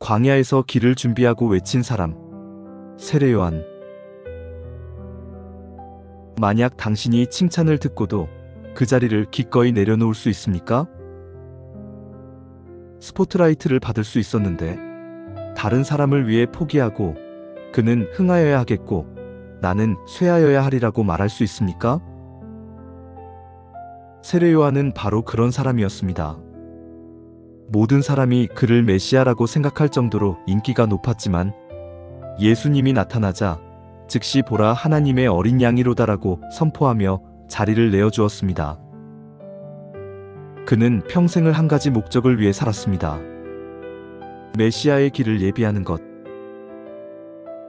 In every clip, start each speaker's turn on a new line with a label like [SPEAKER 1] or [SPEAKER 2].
[SPEAKER 1] 광야에서 길을 준비하고 외친 사람. 세례 요한. 만약 당신이 칭찬을 듣고도 그 자리를 기꺼이 내려놓을 수 있습니까? 스포트라이트를 받을 수 있었는데 다른 사람을 위해 포기하고 그는 흥하여야 하겠고 나는 쇠하여야 하리라고 말할 수 있습니까? 세례 요한은 바로 그런 사람이었습니다. 모든 사람이 그를 메시아라고 생각할 정도로 인기가 높았지만 예수님이 나타나자 즉시 보라 하나님의 어린 양이로다라고 선포하며 자리를 내어주었습니다. 그는 평생을 한 가지 목적을 위해 살았습니다. 메시아의 길을 예비하는 것.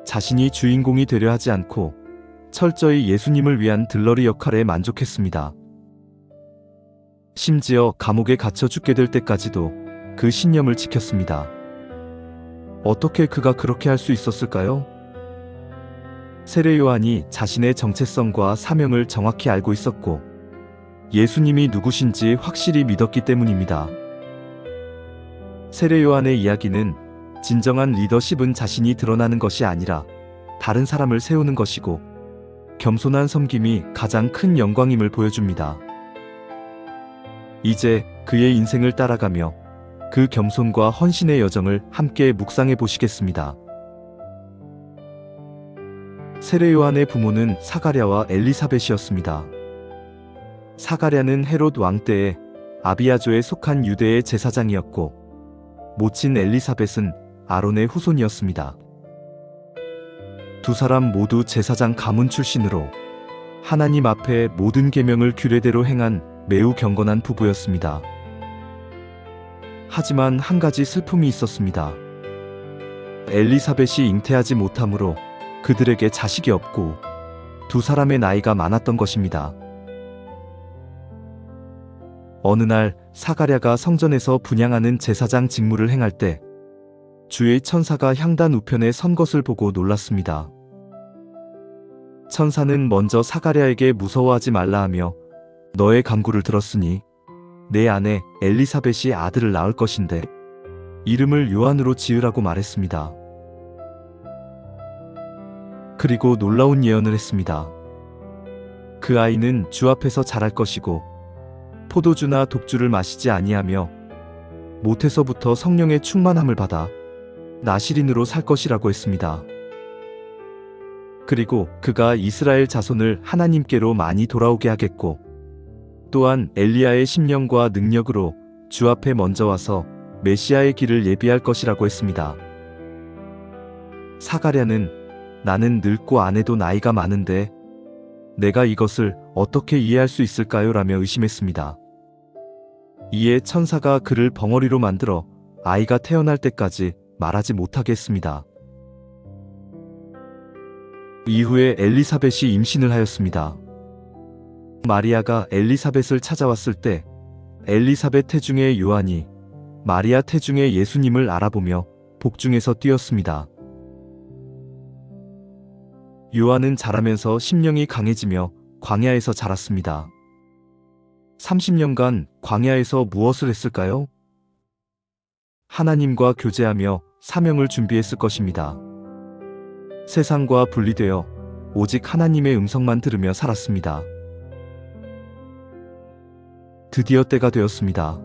[SPEAKER 1] 자신이 주인공이 되려 하지 않고 철저히 예수님을 위한 들러리 역할에 만족했습니다. 심지어 감옥에 갇혀 죽게 될 때까지도 그 신념을 지켰습니다. 어떻게 그가 그렇게 할 수 있었을까요? 세례 요한이 자신의 정체성과 사명을 정확히 알고 있었고 예수님이 누구신지 확실히 믿었기 때문입니다. 세례 요한의 이야기는 진정한 리더십은 자신이 드러나는 것이 아니라 다른 사람을 세우는 것이고 겸손한 섬김이 가장 큰 영광임을 보여줍니다. 이제 그의 인생을 따라가며 그 겸손과 헌신의 여정을 함께 묵상해 보시겠습니다. 세례 요한의 부모는 사가랴와 엘리사벳이었습니다. 사가랴는 헤롯 왕 때에 아비아조에 속한 유대의 제사장이었고 모친 엘리사벳은 아론의 후손이었습니다. 두 사람 모두 제사장 가문 출신으로 하나님 앞에 모든 계명을 규례대로 행한 매우 경건한 부부였습니다. 하지만 한 가지 슬픔이 있었습니다. 엘리사벳이 잉태하지 못하므로 그들에게 자식이 없고 두 사람의 나이가 많았던 것입니다. 어느 날 사가랴가 성전에서 분양하는 제사장 직무를 행할 때 주의 천사가 향단 우편에 선 것을 보고 놀랐습니다. 천사는 먼저 사가랴에게 무서워하지 말라 하며 너의 간구를 들었으니 내 아내 엘리사벳이 아들을 낳을 것인데 이름을 요한으로 지으라고 말했습니다. 그리고 놀라운 예언을 했습니다. 그 아이는 주 앞에서 자랄 것이고 포도주나 독주를 마시지 아니하며 모태서부터 성령의 충만함을 받아 나시린으로 살 것이라고 했습니다. 그리고 그가 이스라엘 자손을 하나님께로 많이 돌아오게 하겠고 또한 엘리야의 심령과 능력으로 주 앞에 먼저 와서 메시아의 길을 예비할 것이라고 했습니다. 사가랴는 나는 늙고 아내도 나이가 많은데 내가 이것을 어떻게 이해할 수 있을까요? 라며 의심했습니다. 이에 천사가 그를 벙어리로 만들어 아이가 태어날 때까지 말하지 못하게 했습니다. 이후에 엘리사벳이 임신을 하였습니다. 마리아가 엘리사벳을 찾아왔을 때 엘리사벳 태중의 요한이 마리아 태중의 예수님을 알아보며 복중에서 뛰었습니다. 요한은 자라면서 심령이 강해지며 광야에서 자랐습니다. 30년간 광야에서 무엇을 했을까요? 하나님과 교제하며 사명을 준비했을 것입니다. 세상과 분리되어 오직 하나님의 음성만 들으며 살았습니다. 드디어 때가 되었습니다.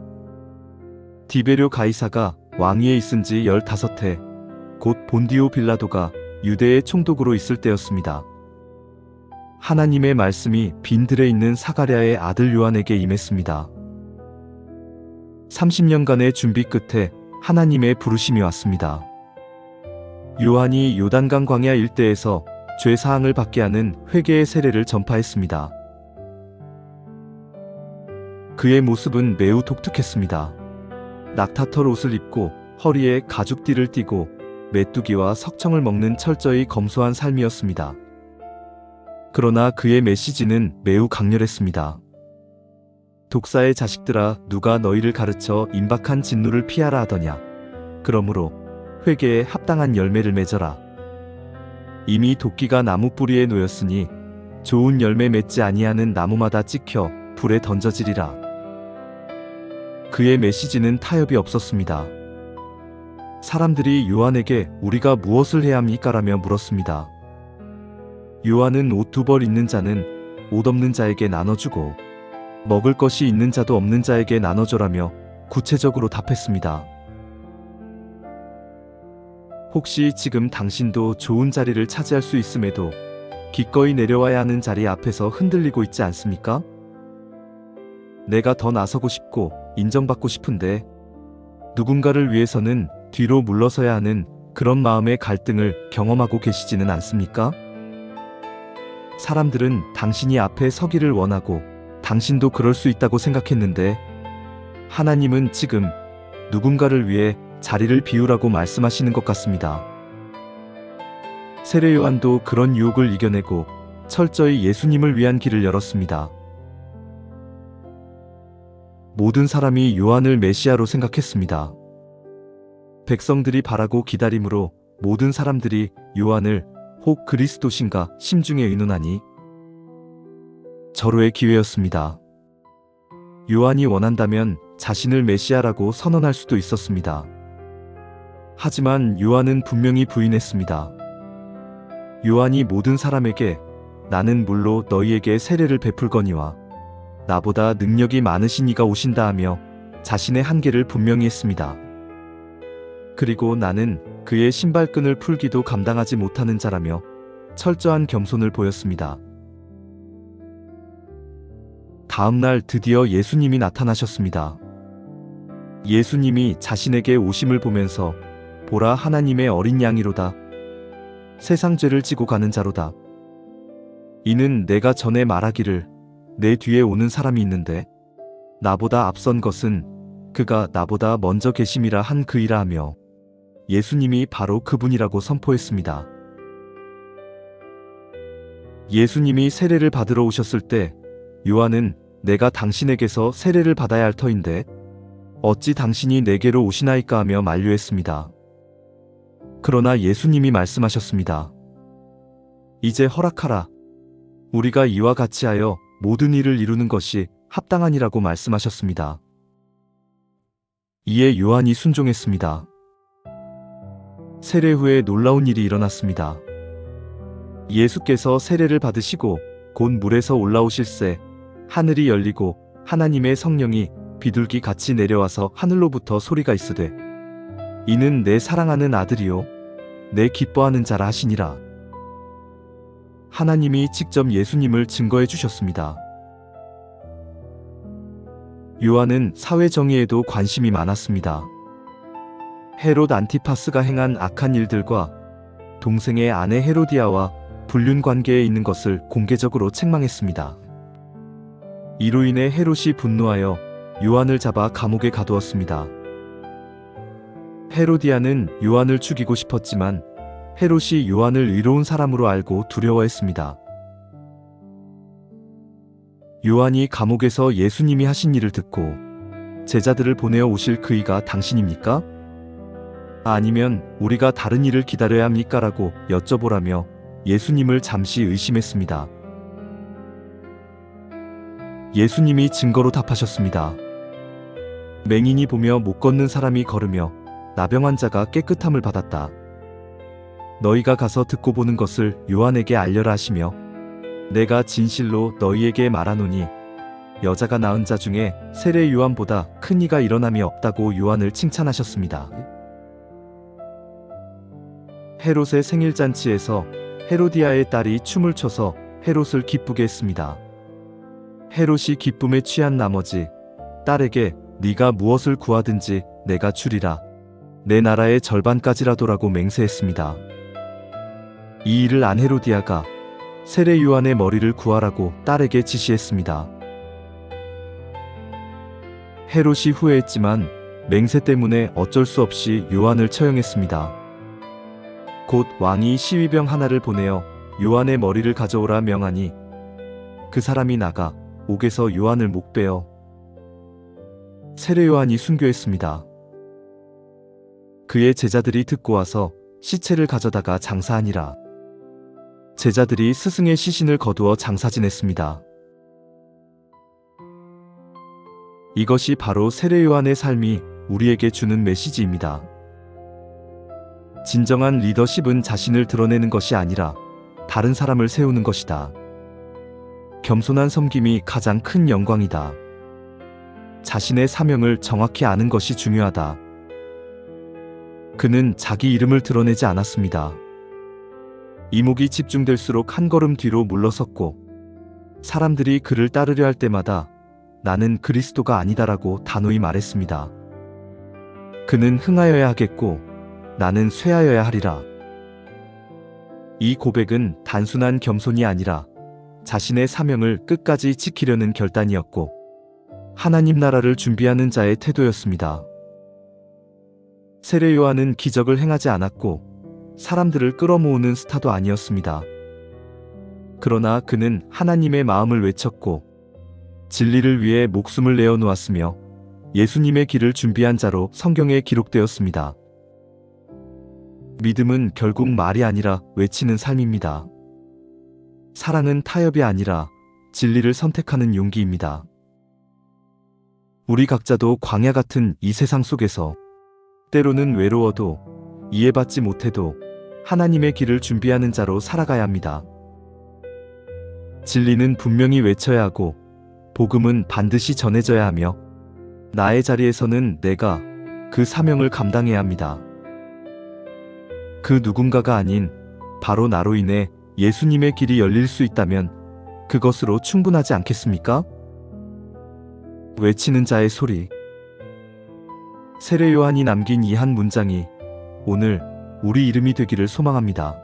[SPEAKER 1] 디베료 가이사가 왕위에 있은 지 15해, 곧 본디오 빌라도가 유대의 총독으로 있을 때였습니다. 하나님의 말씀이 빈들에 있는 사가랴의 아들 요한에게 임했습니다. 30년간의 준비 끝에 하나님의 부르심이 왔습니다. 요한이 요단강 광야 일대에서 죄 사항을 받게 하는 회개의 세례를 전파했습니다. 그의 모습은 매우 독특했습니다. 낙타털 옷을 입고 허리에 가죽띠를 띠고 메뚜기와 석청을 먹는 철저히 검소한 삶이었습니다. 그러나 그의 메시지는 매우 강렬했습니다. 독사의 자식들아 누가 너희를 가르쳐 임박한 진노를 피하라 하더냐. 그러므로 회개에 합당한 열매를 맺어라. 이미 도끼가 나무 뿌리에 놓였으니 좋은 열매 맺지 아니하는 나무마다 찍혀 불에 던져지리라. 그의 메시지는 타협이 없었습니다. 사람들이 요한에게 우리가 무엇을 해야 합니까라며 물었습니다. 요한은 옷 두 벌 있는 자는 옷 없는 자에게 나눠주고 먹을 것이 있는 자도 없는 자에게 나눠줘라며 구체적으로 답했습니다. 혹시 지금 당신도 좋은 자리를 차지할 수 있음에도 기꺼이 내려와야 하는 자리 앞에서 흔들리고 있지 않습니까? 내가 더 나서고 싶고 인정받고 싶은데 누군가를 위해서는 뒤로 물러서야 하는 그런 마음의 갈등을 경험하고 계시지는 않습니까? 사람들은 당신이 앞에 서기를 원하고 당신도 그럴 수 있다고 생각했는데 하나님은 지금 누군가를 위해 자리를 비우라고 말씀하시는 것 같습니다. 세례 요한도 그런 유혹을 이겨내고 철저히 예수님을 위한 길을 열었습니다. 모든 사람이 요한을 메시아로 생각했습니다. 백성들이 바라고 기다림으로 모든 사람들이 요한을 혹 그리스도신가 심중에 의논하니 절호의 기회였습니다. 요한이 원한다면 자신을 메시아라고 선언할 수도 있었습니다. 하지만 요한은 분명히 부인했습니다. 요한이 모든 사람에게 나는 물로 너희에게 세례를 베풀거니와 나보다 능력이 많으신 이가 오신다 하며 자신의 한계를 분명히 했습니다. 그리고 나는 그의 신발끈을 풀기도 감당하지 못하는 자라며 철저한 겸손을 보였습니다. 다음 날 드디어 예수님이 나타나셨습니다. 예수님이 자신에게 오심을 보면서 보라 하나님의 어린 양이로다. 세상 죄를 지고 가는 자로다. 이는 내가 전에 말하기를 내 뒤에 오는 사람이 있는데 나보다 앞선 것은 그가 나보다 먼저 계심이라 한 그이라 하며 예수님이 바로 그분이라고 선포했습니다. 예수님이 세례를 받으러 오셨을 때 요한은 내가 당신에게서 세례를 받아야 할 터인데 어찌 당신이 내게로 오시나이까 하며 만류했습니다. 그러나 예수님이 말씀하셨습니다. 이제 허락하라. 우리가 이와 같이 하여 모든 일을 이루는 것이 합당하니라고 말씀하셨습니다. 이에 요한이 순종했습니다. 세례 후에 놀라운 일이 일어났습니다. 예수께서 세례를 받으시고 곧 물에서 올라오실새 하늘이 열리고 하나님의 성령이 비둘기 같이 내려와서 하늘로부터 소리가 있으되 이는 내 사랑하는 아들이요 내 기뻐하는 자라 하시니라. 하나님이 직접 예수님을 증거해 주셨습니다. 요한은 사회 정의에도 관심이 많았습니다. 헤롯 안티파스가 행한 악한 일들과 동생의 아내 헤로디아와 불륜 관계에 있는 것을 공개적으로 책망했습니다. 이로 인해 헤롯이 분노하여 요한을 잡아 감옥에 가두었습니다. 헤로디아는 요한을 죽이고 싶었지만 헤롯이 요한을 의로운 사람으로 알고 두려워했습니다. 요한이 감옥에서 예수님이 하신 일을 듣고 제자들을 보내어 오실 그이가 당신입니까? 아니면 우리가 다른 일을 기다려야 합니까? 라고 여쭤보라며 예수님을 잠시 의심했습니다. 예수님이 증거로 답하셨습니다. 맹인이 보며 못 걷는 사람이 걸으며 나병 환자가 깨끗함을 받았다. 너희가 가서 듣고 보는 것을 요한에게 알려라 하시며 내가 진실로 너희에게 말하노니 여자가 낳은 자 중에 세례 요한보다 큰 이가 일어남이 없다고 요한을 칭찬하셨습니다. 헤롯의 생일 잔치에서 헤로디아의 딸이 춤을 춰서 헤롯을 기쁘게 했습니다. 헤롯이 기쁨에 취한 나머지 딸에게 네가 무엇을 구하든지 내가 주리라. 내 나라의 절반까지라도라고 맹세했습니다. 이 일을 안 헤로디아가 세례 요한의 머리를 구하라고 딸에게 지시했습니다. 헤롯이 후회했지만 맹세 때문에 어쩔 수 없이 요한을 처형했습니다. 곧 왕이 시위병 하나를 보내어 요한의 머리를 가져오라 명하니 그 사람이 나가 옥에서 요한을 목베어 세례 요한이 순교했습니다. 그의 제자들이 듣고 와서 시체를 가져다가 장사하니라. 제자들이 스승의 시신을 거두어 장사 지냈습니다. 이것이 바로 세례 요한의 삶이 우리에게 주는 메시지입니다. 진정한 리더십은 자신을 드러내는 것이 아니라 다른 사람을 세우는 것이다. 겸손한 섬김이 가장 큰 영광이다. 자신의 사명을 정확히 아는 것이 중요하다. 그는 자기 이름을 드러내지 않았습니다. 이목이 집중될수록 한 걸음 뒤로 물러섰고 사람들이 그를 따르려 할 때마다 나는 그리스도가 아니다라고 단호히 말했습니다. 그는 흥하여야 하겠고 나는 쇠하여야 하리라. 이 고백은 단순한 겸손이 아니라 자신의 사명을 끝까지 지키려는 결단이었고 하나님 나라를 준비하는 자의 태도였습니다. 세례 요한은 기적을 행하지 않았고 사람들을 끌어모으는 스타도 아니었습니다. 그러나 그는 하나님의 마음을 외쳤고 진리를 위해 목숨을 내어 놓았으며 예수님의 길을 준비한 자로 성경에 기록되었습니다. 믿음은 결국 말이 아니라 외치는 삶입니다. 사랑은 타협이 아니라 진리를 선택하는 용기입니다. 우리 각자도 광야 같은 이 세상 속에서 때로는 외로워도 이해받지 못해도 하나님의 길을 준비하는 자로 살아가야 합니다. 진리는 분명히 외쳐야 하고 복음은 반드시 전해져야 하며 나의 자리에서는 내가 그 사명을 감당해야 합니다. 그 누군가가 아닌 바로 나로 인해 예수님의 길이 열릴 수 있다면 그것으로 충분하지 않겠습니까? 외치는 자의 소리. 세례 요한이 남긴 이 한 문장이 오늘 우리 이름이 되기를 소망합니다.